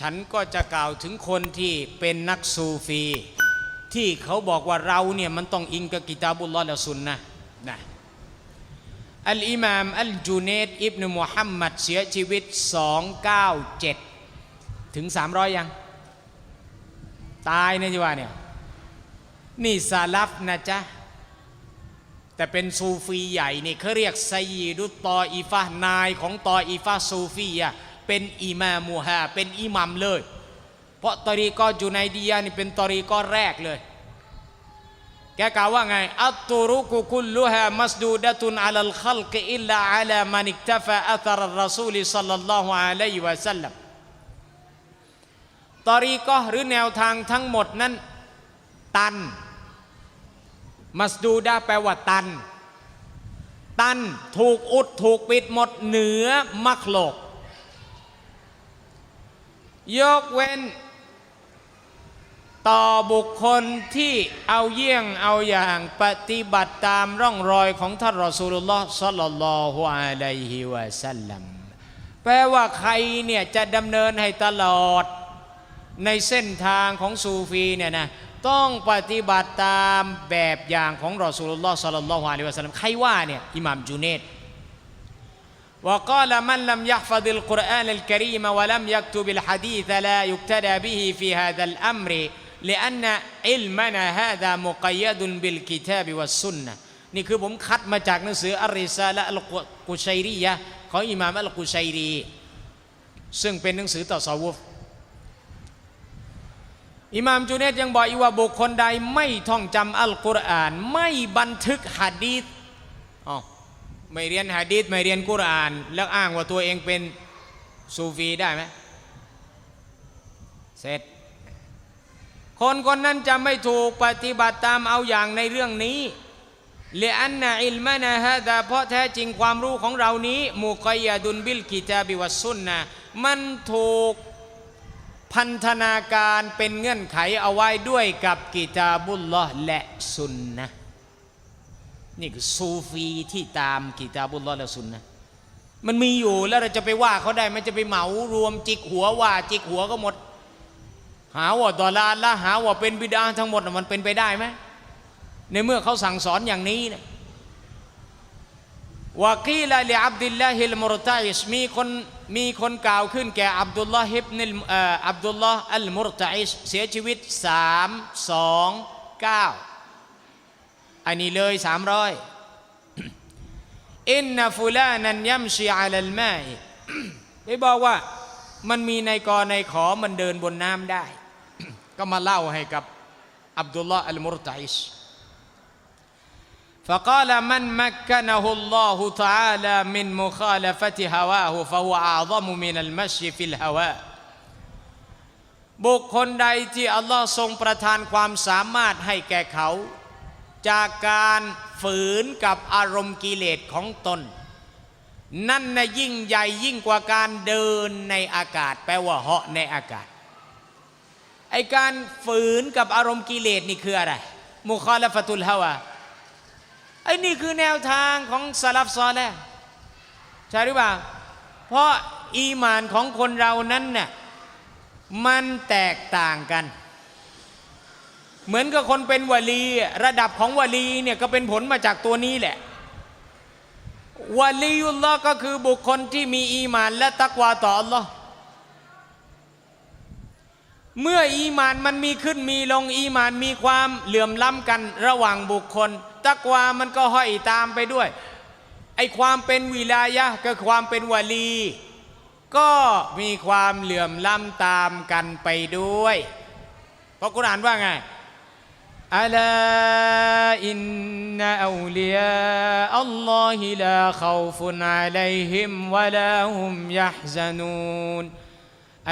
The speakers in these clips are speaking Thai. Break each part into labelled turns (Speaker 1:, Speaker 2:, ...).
Speaker 1: ฉันก็จะกล่าวถึงคนที่เป็นนักซูฟี ที่เขาบอกว่าเราเนี่ยมันต้องอิงกับกิตาบุลลอฮ์และสุนนะนะอัลอิมามอัลจูเนดอิบนุมุฮัมมัดเสียชีวิต 297 ถึง 300 ยัง ตายนะจีว่าเนี่ยนี่ซาลัฟนะจ๊ะ แต่เป็นซูฟีใหญ่นี่เขาเรียกไซยีดุตตออีฟะนายของตออีฟะซูฟีอะ เป็นอิมามูฮาเป็นอิหมัมเลย เพราะตอรีกอจูไนดียะนี่เป็นตอรีกอแรกเลย แกกล่าวว่าไงอัตตุรุกุคุลลุฮามัสดูดะตุนอัลลขัลกอิลลาอัลามันิกตฟะอัตรรสูลสัลลัลลอฮุอะลัยฮิวะสัลลัมตอรีกอหรือแนวทางทั้งหมดนั้น ตัน มัสดูดาแปลว่าตัน ตันถูกอุดถูกปิดหมดเหนือมักโลก ยกเว้น ต่อบุคคลที่เอาเยี่ยงเอาอย่างปฏิบัติตามร่องรอยของท่านรอสูลุลลอฮ์สัลลัลลอฮุอะลัยฮิวะสัลลัมแปลว่าใครเนี่ยจะดำเนินให้ตลอดในเส้นทางของซูฟีเนี่ยนะต้องปฏิบัติตามแบบอย่างของรอสูลุลลอฮ์สัลลัลลอฮุอะลัยฮิวะสัลลัมใครว่าเนี่ยอิหม่ามจูเนด وقال من لم يحفظ القرآن الكريم ولم يكتب الحديث لا يقتدى به في هذا الأمر لأن علمنا هذا مقيد بالكتاب والسنة นี่คือผมคัดมาจากหนังสืออัลริซาละอัลกุชัยรียะห์ของอิหม่ามอัลกุชัยรี ซึ่งเป็นหนังสือต่อซาวุฟอิหม่ามจูเนตยังบอกอีกว่าบุคคลใดไม่ท่องจำอัลกุรอาน ไม่บันทึกหะดีษอ๋อ ไม่เรียนหะดีษไม่เรียนกุรอาน แล้วอ้างว่าตัวเองเป็นซูฟีได้ไหมเสร็จ คนคนนั้นจะไม่ถูกปฏิบัติตามเอาอย่างในเรื่องนี้เลอันนะอิลมานะฮะแต่เพราะแท้จริงความรู้ของเรานี้มุกยาดุนบิลกิตาบิวัสซุนนะมันถูกพันธนาการเป็นเงื่อนไขเอาไว้ด้วยกับกิตาบุลลอและสุนนะ นี่คือซูฟีที่ตามกิตาบุลลอและสุนนะมันมีอยู่แล้วเราจะไปว่าเขาได้มันจะไปเหมารวมจิกหัวว่าจิกหัวก็หมด หาว่าดอลาละหาว่าเป็นบิดาทั้งหมดมันเป็นไปได้ไหมในเมื่อเขาสั่งสอนอย่างนี้นะวากีลาลิอับดุลลาฮิลมรตัอิสมีคนมีคนกล่าวขึ้นแก่อับดุลลาฮิบนิลอับดุลลาห์อัลมุรตัอิสเสียชีวิตสามสองเก้า อันนี้เลยสามร้อยอินนฟุลานันยัมชีอัลลมาอิได้บอกว่ามันมีในกอในขอมันเดินบนน้ำได้ ก็มาเล่าให้กับอับดุลลาห์อัลมุรตัอิส فقال من مكنه الله تعالى من مخالفة هواه فهو أعظم من المشي في الهواء บุคคลใดที่อัลลอฮ์ทรงประทานความสามารถให้แก่เขา จากการฝืนกับอารมณ์กิเลสของตน นั่นนะยิ่งใหญ่ยิ่งกว่าการเดินในอากาศ แปลว่าเหาะในอากาศไอการฝืนกับอารมณ์กิเลสนี่คืออะไร มุคอลฟตุลฮาวาไอนี่คือแนวทางของสลับซอแลห์ใช่หรือเปล่า เพราะอีมานของคนเรานั้นเนี่ยมันแตกต่างกัน เหมือนกับคนเป็นวลีระดับของวลีเนี่ยก็เป็นผลมาจากตัวนี้แหละวลียุลลอฮ์ก็คือบุคคลที่มีอีมานและตักวาต่ออัลลอฮ์เมื่ออีมานมันมีขึ้นมีลงอีมานมีความเหลื่อมล้ำกันระหว่างบุคคล ตักวามันก็ห้อยตามไปด้วยไอความเป็นวิลายะห์ก็ความเป็นวลี ก็มีความเหลื่อมล้ำตามกันไปด้วย เพราะกุรอานว่าไง อัลาอินนาอูลียาอัลลอฮิลาขาวฟุนอะลัยฮิมวะลาฮุมยะฮซานูน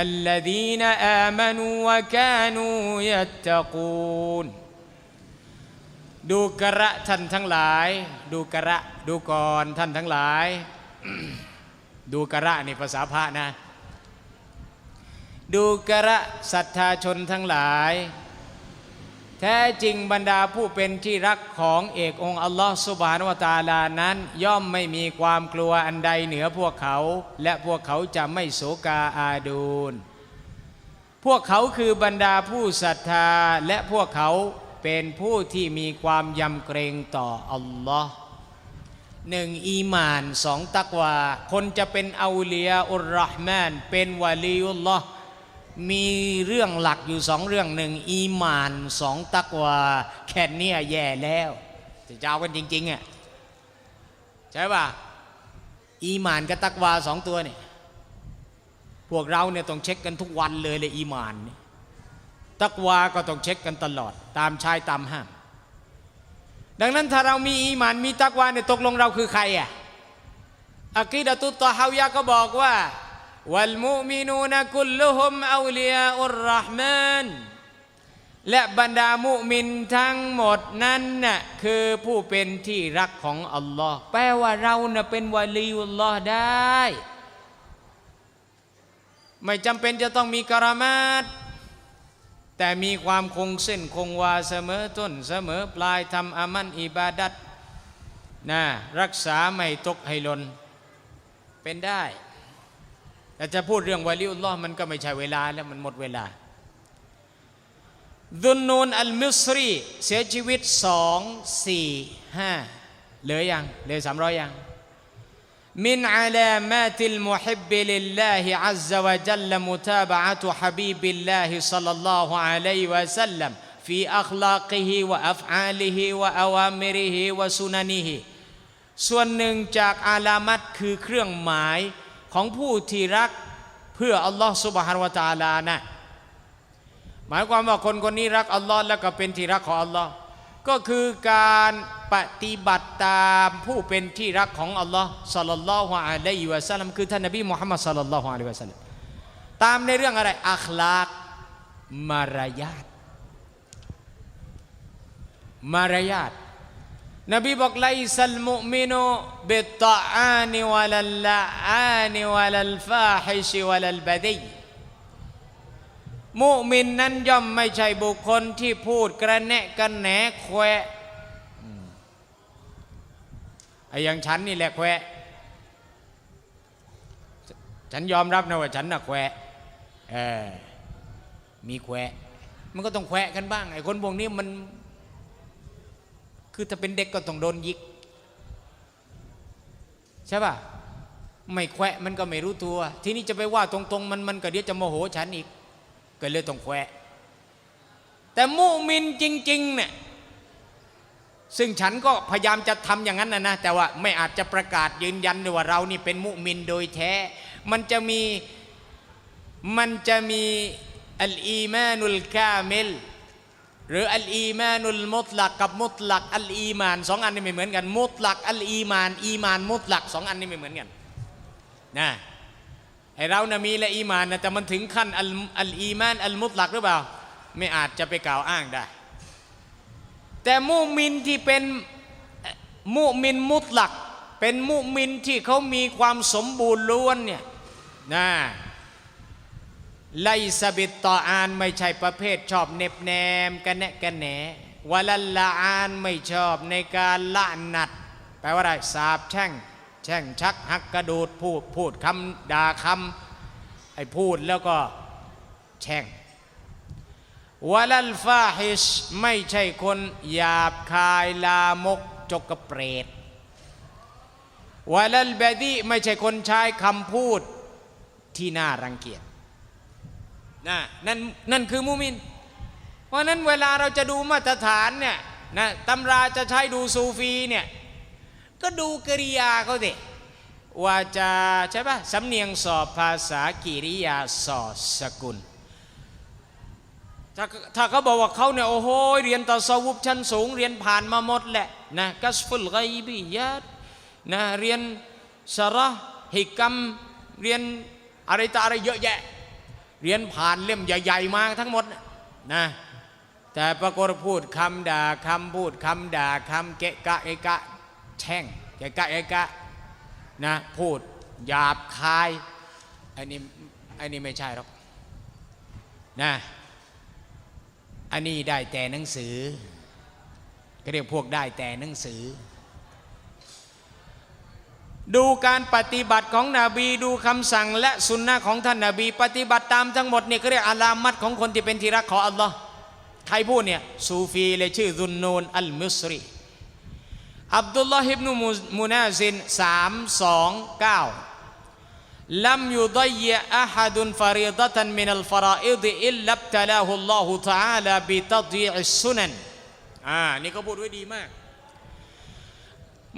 Speaker 1: الذين آمنوا وكانوا يتقون ดูกระท่านทั้งหลาย ดูกระดูก่อนท่านทั้งหลาย ดูกระนี่ภาษาพระนะ ดูกระศรัทธาชนทั้งหลาย แท้จริงบรรดาผู้เป็นที่รักของเอกองค์อัลลอฮฺสุบานวตาลานั้น ย่อมไม่มีความกลัวอันใดเหนือพวกเขา และพวกเขาจะไม่โศกาอาดูนพวกเขาคือบรรดาผู้ศรัทธาและพวกเขาเป็นผู้ที่มีความยำเกรงต่ออัลลอฮ์หนึ่งอีมานสองตักวา คนจะเป็นอาเลียอุรรห์มานเป็นวาลีอุลลอฮ์ มีเรื่องหลักอยู่สองเรื่องหนึ่งอีมานสองตักวาแค่นี้แย่แล้วจะเจ้ากันจริงๆอะใช่ป่ะอีมานกับตักวาสองตัวเนี่ยพวกเราเนี่ยต้องเช็คกันทุกวันเลยเลยอีมานเนี่ยตักวาก็ต้องเช็คกันตลอด ตามชายตามห้าม ดังนั้นถ้าเรามีอีมานมีตักวาเนี่ยตกลงเราคือใครอะอักีดะตุตตะฮาวยะก็บอกว่า วัลมุมินูนกุลลุฮุมอาลียาอุรเราะห์มานและบรรดามุมินทั้งหมดนั้นน่ะคือผู้เป็นที่รักของอัลลอฮ์แปลว่าเราน่ะเป็นวาลีอุลลอฮ์ได้ ไม่จำเป็นจะต้องมีกรามาตแต่มีความคงเส้นคงวาเสมอต้นเสมอปลายทำอามันอิบาดัตนะรักษาไม่ตกให้หลนเป็นได้ แต่จะพูดเรื่องวาลิอุลลอฮ์มันก็ไม่ใช่เวลาแล้วมันหมดเวลาดุนนูนอัลมิสรีเสียชีวิตสองสี่ห้าเหลือยังเหลือสามร้อยยัง من علامات المحب لله عز وجل متابعة حبيب الله صلى الله عليه وسلم في أخلاقه وأفعاله وأوامره وسننه ส่วนหนึ่งจากอาลามัตคือเครื่องหมาย ของผู้ที่รักเพื่ออัลลอฮ์สุบฮานวะตาลานะหมายความว่าคนคนนี้รักอัลลอฮ์แล้วก็เป็นที่รักของอัลลอฮ์ก็คือการปฏิบัติตามผู้เป็นที่รักของอัลลอฮ์สัลลัลลอฮุอะลัยฮิวะสัลลัมคือท่านนบีมุฮัมมัดสัลลัลลอฮุอะลัยฮิวะสัลลัมตามในเรื่องอะไรอัคลากมารยาทมารยาท นบีบอกไลซัลมุมินุบิตตะอานิวะลัลละอานิวะลัลฟาฮิชวะลัลบดีมุมินนั้นย่อมไม่ใช่บุคคลที่พูดกระแนะกันแหนแควะไอ้อย่างฉันนี่แหละแควะฉันยอมรับนะว่าฉันน่ะแควะเออมีแควะมันก็ต้องแควะกันบ้างไอ้คนพวกนี้มัน คือถ้าเป็นเด็กก็ต้องโดนยิก ใช่ป่ะ ไม่แควะมันก็ไม่รู้ตัว ทีนี้จะไปว่าตรงๆ มันมันก็เดี๋ยวจะโมโหฉันอีก ก็เลยต้องแควะ แต่มุมินจริงๆเนี่ยซึ่งฉันก็พยายามจะทำอย่างนั้นนะนะ แต่ว่าไม่อาจจะประกาศยืนยันด้วยว่าเรานี่เป็นมุมินโดยแท้ มันจะมีมันจะมีอัลอีมานุลกาเมล หรืออัลอีมานุลมุตลักกับมุตลักอัลอีมานสองอันนี้ไม่เหมือนกัน มุตลักอัลอีมาน อีมานมุตลักสองอันนี้ไม่เหมือนกันนะไอเรานะมีและอีมานนะแต่มันถึงขั้นอัลอัลอีมานอัลมุตลักหรือเปล่า ไม่อาจจะไปกล่าวอ้างได้ แต่มุมินที่เป็นมุมินมุตลัก เป็นมุมินที่เขามีความสมบูรณ์ล้วนเนี่ยนะ ไลซาบิตต่ออานไม่ใช่ประเภทชอบเน็บแนมกันแนะกันแหนวลัลละอานไม่ชอบในการละนัดแปลว่าอะไรสาบแช่ง แช่งชักหักกระดูดพูดพูดคำด่าคำไอ้พูดแล้วก็แช่งวลัลฟาฮิชไม่ใช่คนหยาบคายลามกจกกระเปรตวลัลบดีไม่ใช่คนใช้คำพูดที่น่ารังเกียจ นะนั่นนั่นคือมุมิน เพราะนั้นเวลาเราจะดูมาตรฐานเนี่ยนะตำราจะใช้ดูซูฟีเนี่ยก็ดูกริยาเขาสิว่าจะใช่ปะสำเนียงสอบภาษากิริยาสอดสกุล ถ้าถ้าเขาบอกว่าเขาเนี่ยโอ้โหเรียนต่อสวุบชั้นสูง เรียนผ่านมาหมดแหละนะกัสฟุลไกบียาตนะเรียนสระฮิกัมเรียนอะไรต่ออะไรเยอะแยะ เรียนผ่านเล่มใหญ่ ๆ มาทั้งหมดนะแต่ปรากฏพูดคำด่าคำพูดคำด่าคำเกะกะเอกะแช่งเกะกะเอกะนะพูดหยาบคายอันนี้อันนี้ไม่ใช่หรอกนะอันนี้ได้แต่หนังสือก็เรียกพวกได้แต่หนังสือ ดูการปฏิบัติของนบีดูคำสั่งและสุนนะของท่านนบี ปฏิบัติตามทั้งหมดเนี่ยก็เรียกอาลามัดของคนที่เป็นที่รักของอัลลอฮ์ใครพูดเนี่ยซูฟีเลยชื่อซุนนูนอัลมุสรีอับดุลลอฮิบนุมูนาซินสามสองเก้าลัมยุดายอะฮัดุนฟาริดะตันมินัลฟาราอิดอิลลับตะลาฮุลลอฮุตะอาลาบิตัดยิอัสสุนันอ่านี่ก็พูดไว้ดีมาก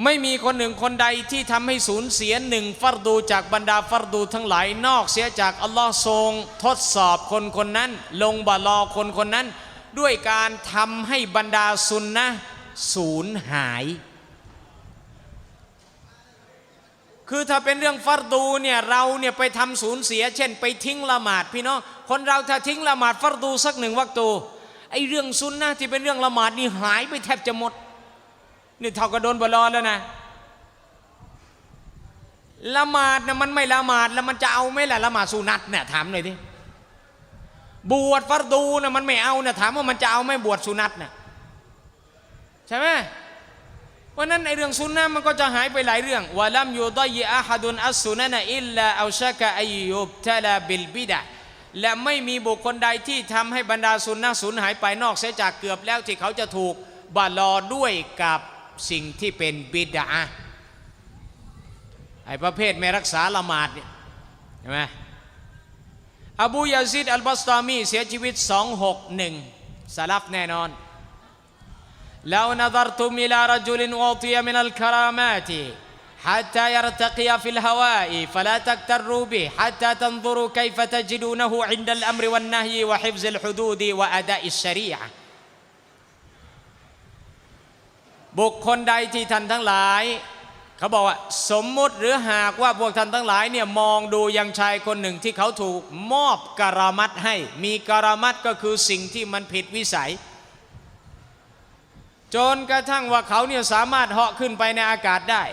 Speaker 1: ไม่มีคนหนึ่งคนใดที่ทำให้สูญเสียหนึ่งฟัรดูจากบรรดาฟัรดูทั้งหลายนอกเสียจากอัลลอฮ์ทรงทดสอบคนคนนั้น ลงบาลอคนคนนั้น ด้วยการทำให้บรรดาสุนนะสูญหาย คือถ้าเป็นเรื่องฟัรดูเนี่ยเราเนี่ยไปทำสูญเสีย เช่น ไปทิ้งละหมาดพี่น้องคนเราถ้าทิ้งละหมาดฟัรดูสักหนึ่งวักตูไอเรื่องซุนนะที่เป็นเรื่องละหมาดนี่หายไปแทบจะหมด นี่เท่ากับโดนบอลอนแล้วนะละหมาดนะมันไม่ละหมาดแล้วมันจะเอาไหมล่ะละหมาดสุนัตเนี่ยถามหน่อยดิบวชฟัรดูนะมันไม่เอานะถามว่ามันจะเอาไหมบวชสุนัตนะใช่ไหมเพราะนั้นไอเรื่องสุนนะมันก็จะหายไปหลายเรื่องวะลัมยูดยอาฮัดุนอัสสุนนะอิลลาอัลชะกะอายุบตะลาบิลบิดะและไม่มีบุคคลใดที่ทำให้บรรดาสุนนะสูญหายไปนอกเสียจากเกือบแล้วที่เขาจะถูกบาลอด้วยกับ สิ่งที่เป็นบิดาไอ้ประเภทไม่รักษาละหมาดเนี่ยใช่ไหมอบูยาซิดอัลบัสตามีเสียชีวิต 261สลับแน่นอน لو نظرتم إلى رجل أعطي من الكرامات حتى يرتقي في الهواء فلا تغتروا به حتى تنظروا كيف تجدونه عند الأمر والنهي وحفظ الحدود وأداء الشريعة บุคคลใดที่ท่านทั้งหลาย เขาบอกว่าสมมุติหรือหากว่าพวกท่านทั้งหลายเนี่ยมองดูยังชายคนหนึ่งที่เขาถูกมอบการามัดให้ มีการามัดก็คือสิ่งที่มันผิดวิสัย จนกระทั่งว่าเขาเนี่ยสามารถเหาะขึ้นไปในอากาศได้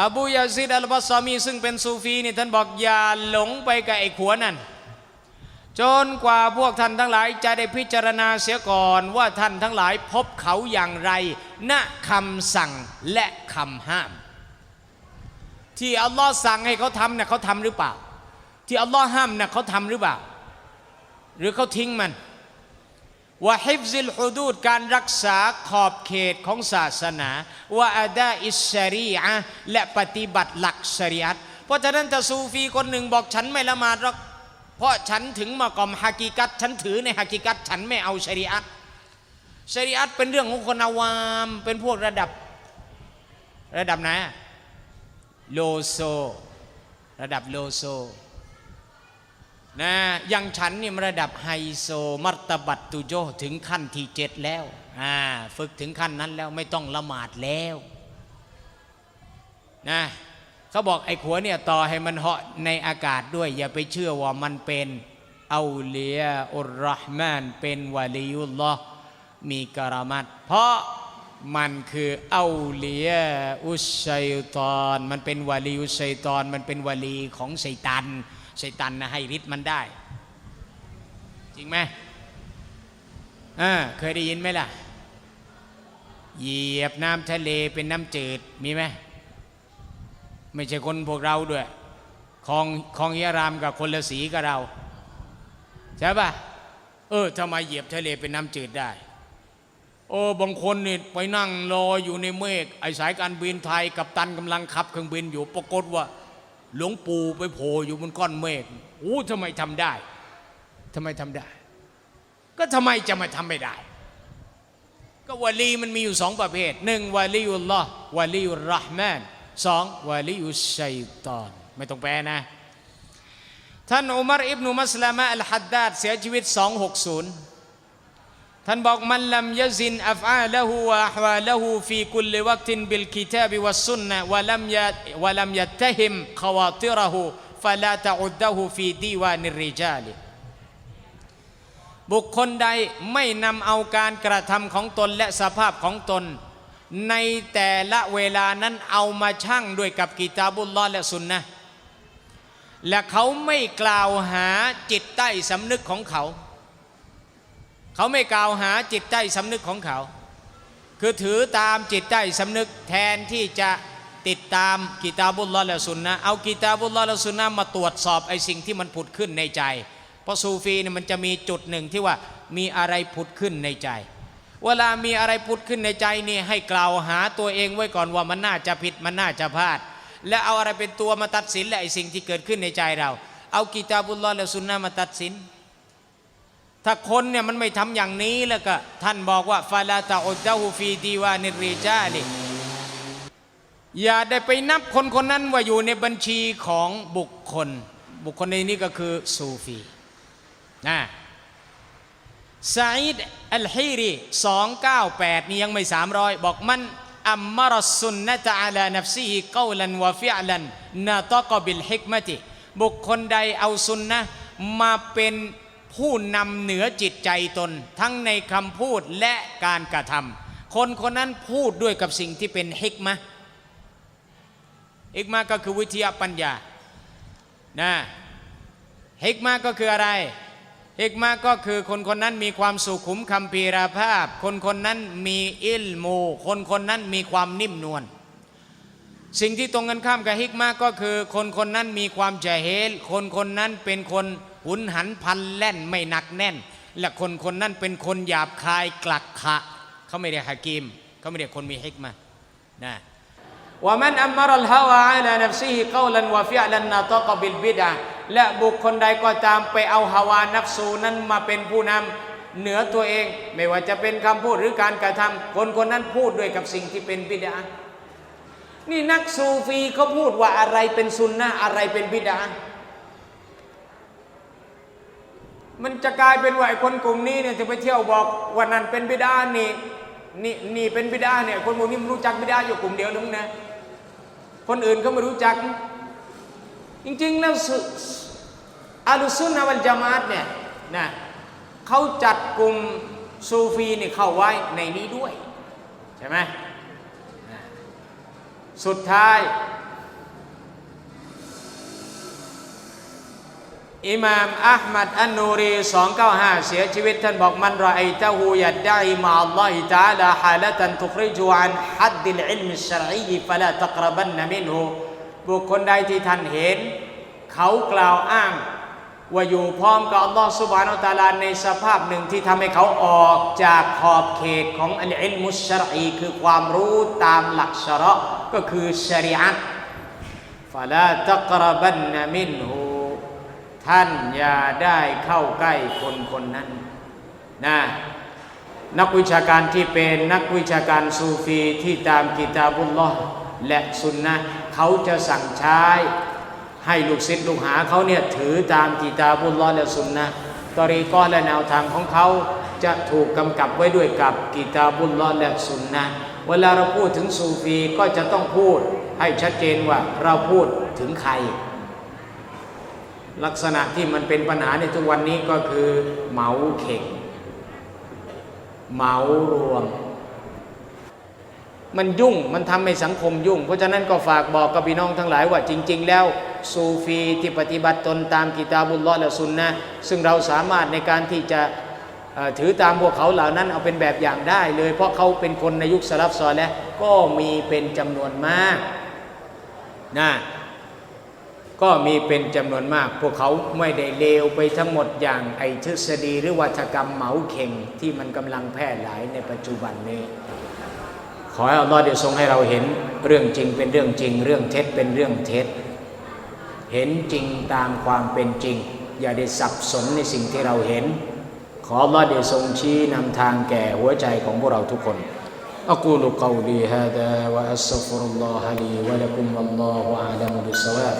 Speaker 1: อบูยาซิดอัลบัสซามีซึ่งเป็นซูฟีนี่ท่านบอกอย่าหลงไปกับไอ้ขัวนั่น จนกว่าพวกท่านทั้งหลายจะได้พิจารณาเสียก่อนว่าท่านทั้งหลายพบเขาอย่างไรณคำสั่งและคำห้าม ที่อัลลอฮ์สั่งให้เขาทำเนี่ยเขาทำหรือเปล่า ที่อัลลอฮ์ห้ามเนี่ยเขาทำหรือเปล่า หรือเขาทิ้งมันว่าฮิฟซิลฮุดูดการรักษาขอบเขตของศาสนาว่าอาดาอิสรีอะและปฏิบัติหลักชริยัตเพราะฉะนั้นถ้าซูฟีคนหนึ่งบอกฉันไม่ละหมาดหรอก เพราะฉันถึงมากอมฮากิกัตฉันถือในฮากิกัตฉันไม่เอาชริยัตชริยัตเป็นเรื่องของคนอาวาม เป็นพวกระดับระดับไหนโลโซ ระดับโลโซนะอย่างฉันนี่มระดับไฮโซ มัตตบัตตุโยถึงขั้นที่เจ็ดแล้วอ่าฝึกถึงขั้นนั้นแล้วไม่ต้องละหมาดแล้วนะ เขาบอกไอ้ขัวเนี่ยต่อให้มันเหาะในอากาศด้วย อย่าไปเชื่อว่ามันเป็นเอาเลียอุรห์มานเป็นวะลียุลลอฮ์มีกรามัดเพราะมันคือเอาเลียอุชัยตอนมันเป็นวะลีอุชัยตอนมันเป็นวะลีของชัยตันชัยตันนะให้ฤทธิ์มันได้ จริงไหมอ่าเคยได้ยินไหมล่ะ เหยียบน้ำทะเลเป็นน้ำจืดมีไหม ไม่ใช่คนพวกเราด้วยคลองคลองยารามกับคนละสีกับเรา ใช่ปะเออทำไมเหยียบทะเลเป็นน้ำจืดได้ โอ้บางคนนี่ไปนั่งรออยู่ในเมฆไอสายการบินไทยกับตันกำลังขับเครื่องบินอยู่ปรากฏว่า หลวงปู่ไปโผล่อยู่บนก้อนเมฆโอ้ทำไมทำได้ทำไมทำได้ ก็ทำไมจะมาทำไม่ได้ ก็วะลีมันมีอยู่สองประเภทหนึ่งวะลีอุลลอฮ์วะลีอุรเรห์มาน สองวะลีอุชัยตอน ไม่ต้องแปลนะ ท่านอุมารอิบนุมัสลามะอัลฮัดดาดเสียชีวิต 260 ท่านบอกมันลัมยะซินอัฟอาละหูวะฮวาละหูฟีกุลวักตินบิลกิตาบิวัสสุนนะวะลัมยะวะลัมยัตะฮิมขวาติระหูฟะลาตะอุดดะหูฟีดีวานิริจาลิบุคคลใดไม่นำเอาการกระทำของตนและสภาพของตน ในแต่ละเวลานั้นเอามาชั่งด้วยกับกิตาบุลลอและสุนนะและเขาไม่กล่าวหาจิตใต้สำนึกของเขา เขาไม่กล่าวหาจิตใต้สำนึกของเขา คือถือตามจิตใต้สำนึกแทนที่จะติดตามกิตาบุลลอและสุนนะเอากิตาบุลลอและสุนนะมาตรวจสอบไอ้สิ่งที่มันผุดขึ้นในใจ เพราะซูฟีเนี่ยมันจะมีจุดหนึ่งที่ว่ามีอะไรผุดขึ้นในใจ เวลามีอะไรผุดขึ้นในใจนี่ให้กล่าวหาตัวเองไว้ก่อนว่ามันน่าจะผิดมันน่าจะพลาด และเอาอะไรเป็นตัวมาตัดสินและไอ้สิ่งที่เกิดขึ้นในใจเรา เอากิตาบุลลอและสุนนะมาตัดสิน ถ้าคนเนี่ยมันไม่ทำอย่างนี้แล้วก็ท่านบอกว่าฟาลาตาอุดาฮูฟีดีวานิริจาลิอย่าได้ไปนับคนคนนั้นว่าอยู่ในบัญชีของบุคคล บุคคลในนี้ก็คือซูฟีนะ ซาอิดอัลฮีรี298 นี่ยังไม่ 300 บอกมันอัมมารสสุนนะตะอาลานัฟซีฮิกาวลันวะฟิอลันนาตอกบิลฮิกมะติ บุคคลใดเอาสุนนะมาเป็นผู้นำเหนือจิตใจตน ทั้งในคำพูดและการกระทำคนคนนั้นพูดด้วยกับสิ่งที่เป็นฮิกมะฮิกมะก็คือวิทยาปัญญานะฮิกมะก็คืออะไร ฮิกมาก็คือคนคนนั้นมีความสุขุมคำพีราภาพ คนคนนั้นมีอิลมู คนคนนั้นมีความนิ่มนวลสิ่งที่ตรงกันข้ามกับฮิกมาก็คือ คนคนนั้นมีความใจเฮลคนคนนั้นเป็นคนหุนหันพันแล่นไม่หนักแน่น และคนคนนั้นเป็นคนหยาบคายกลักขะเขาไม่ได้ฮากิมเขาไม่ได้คนมีฮิกมานะว่ามันอัมมารลฮาวาอัลนัฟซีฮิกาวลันวะฟิอลันนาตอกบิลบิดะ และบุคคลใดก็ตามไปเอาฮาวานัฟซูนั้นมาเป็นผู้นำเหนือตัวเอง ไม่ว่าจะเป็นคำพูดหรือการกระทำคนคนนั้นพูดด้วยกับสิ่งที่เป็นบิดานี่นักซูฟีเขาพูดว่าอะไรเป็นซุนนะอะไรเป็นบิดามันจะกลายเป็นว่าคนกลุ่มนี้เนี่ยจะไปเที่ยวบอกวันนั้นเป็นบิดานี่นี่นี่เป็นบิดาเนี่ยคนพวกนี้มันรู้จักบิดาอยู่กลุ่มเดียวนึงนะคนอื่นเขาไม่รู้จัก จริงๆแล้วส อาลุซุนนะวัลจามาตเนี่ยนะเขาจัดกลุ่มซูฟีนี่เข้าไว้ในนี้ด้วย ใช่ไหมสุดท้าย อิหม่ามอัลมัดอันนูรี 295 เสียชีวิต ท่านบอกมันรอไอเจ้าหูยัดได้มาอัลลอฮิตาลาฮาลตันทุคริจูอันฮัดดิลอิลมิชรอีฟละตกรบันนมินหูบุคคลใดที่ท่านเห็น เขากล่าวอ้าง ว่าอยู่พร้อมกับอัลลอฮ์สุบานอตาลาในสภาพหนึ่งที่ทำให้เขาออกจากขอบเขตของอัลอิลมุชรอีคือความรู้ตามหลักชะระก็คือชริอะห์ฟะลาตกรบันนมินหูท่านอย่าได้เข้าใกล้คนคนนั้นนะนักวิชาการที่เป็นนักวิชาการซูฟีที่ตามกิตาบุลลอฮ์และสุนนะเขาจะสั่งใช้ ให้ลูกศิษย์ลูกหาเขาเนี่ยถือตามกิตาบุลลอฮ์และสุนนะตรีก้อนและแนวทางของเขาจะถูกกำกับไว้ด้วยกับกิตาบุลลอฮ์และสุนนะเวลาเราพูดถึงซูฟีก็จะต้องพูดให้ชัดเจนว่าเราพูดถึงใคร ลักษณะที่มันเป็นปัญหาในทุกวันนี้ก็คือเหมาเข่งเหมารวม มันยุ่งมันทำให้สังคมยุ่ง เพราะฉะนั้นก็ฝากบอกกับพี่น้องทั้งหลายว่าจริง ๆ แล้ว ซูฟีที่ปฏิบัติตนตามกิตาบุลลอและซุนนะซึ่งเราสามารถในการที่จะถือตามพวกเขาเหล่านั้นเอาเป็นแบบอย่างได้เลย เพราะเขาเป็นคนในยุคสลับซอลและก็มีเป็นจำนวนมากนะก็มีเป็นจำนวนมาก พวกเขาไม่ได้เลวไปทั้งหมดอย่างไอทฤษฎีหรือวัฒกรรมเหมาเข่งที่มันกำลังแพร่หลายในปัจจุบันนี้ ขอให้อัลลอฮ์ได้ทรงให้เราเห็นเรื่องจริงเป็นเรื่องจริง เรื่องเท็จเป็นเรื่องเท็จ เห็นจริงตามความเป็นจริง อย่าได้สับสนในสิ่งที่เราเห็น ขออัลลอฮ์ได้ทรงชี้นำทางแก่หัวใจของพวกเราทุกคน أقول قولي هذا وأستغفر الله لي ولكم والله أعلم بالصواب